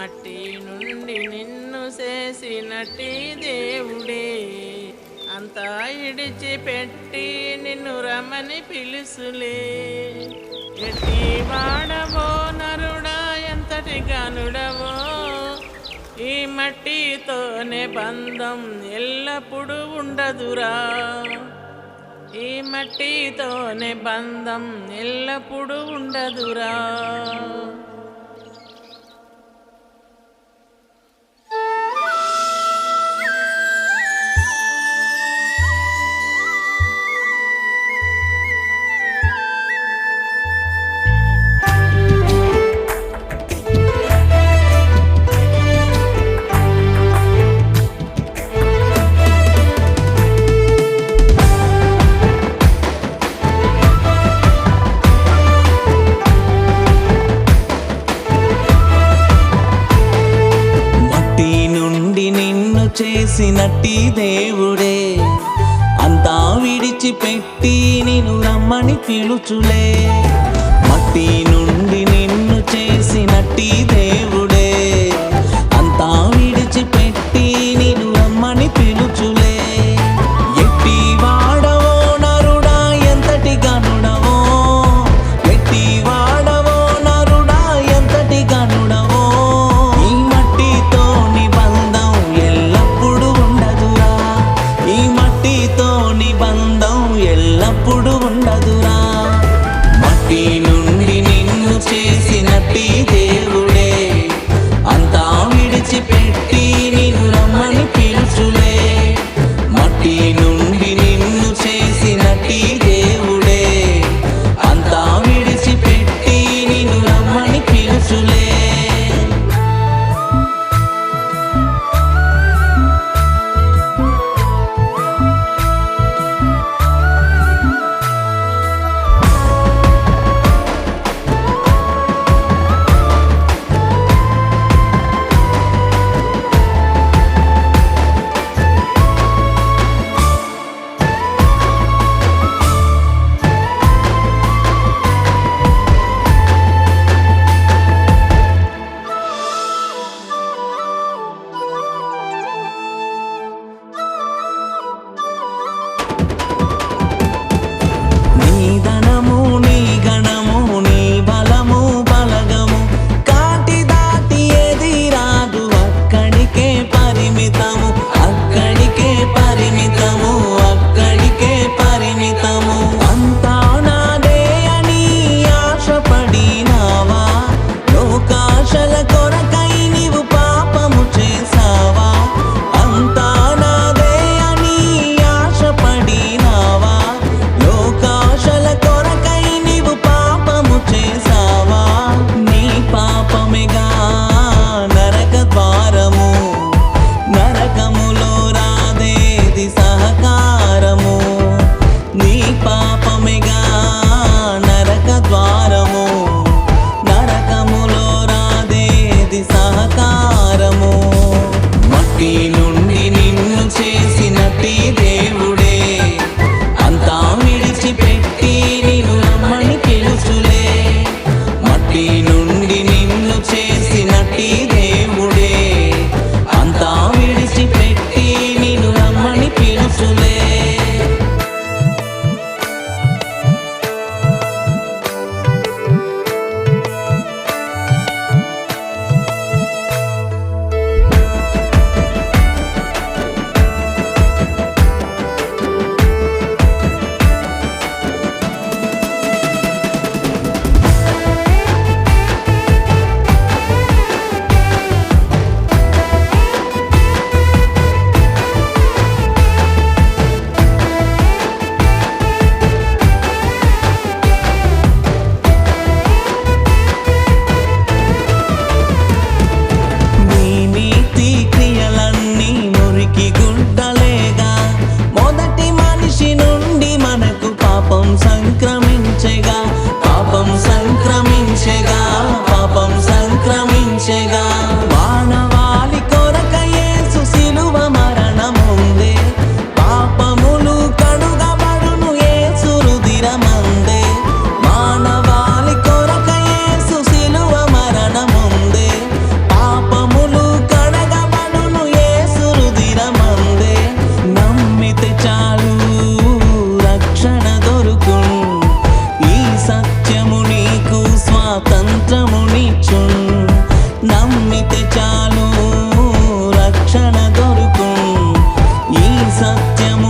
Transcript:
మట్టి నుండి నిన్ను చేసినట్టి దేవుడే. అంతా ఇడిచిపెట్టి నిన్ను రమని పిలుసులే. ఎట్టి వాడవో నరుడా ఎంతటి గనుడవో ఈ మట్టితోనే బంధం ఎల్లప్పుడూ ఉండదురా. ఈ మట్టితోనే బంధం ఎల్లప్పుడూ ఉండదురా. చేసినట్టి దేవుడే. అంతా విడిచిపెట్టి నిన్ను రమ్మని పిలుచులే. మట్టి నుండి temos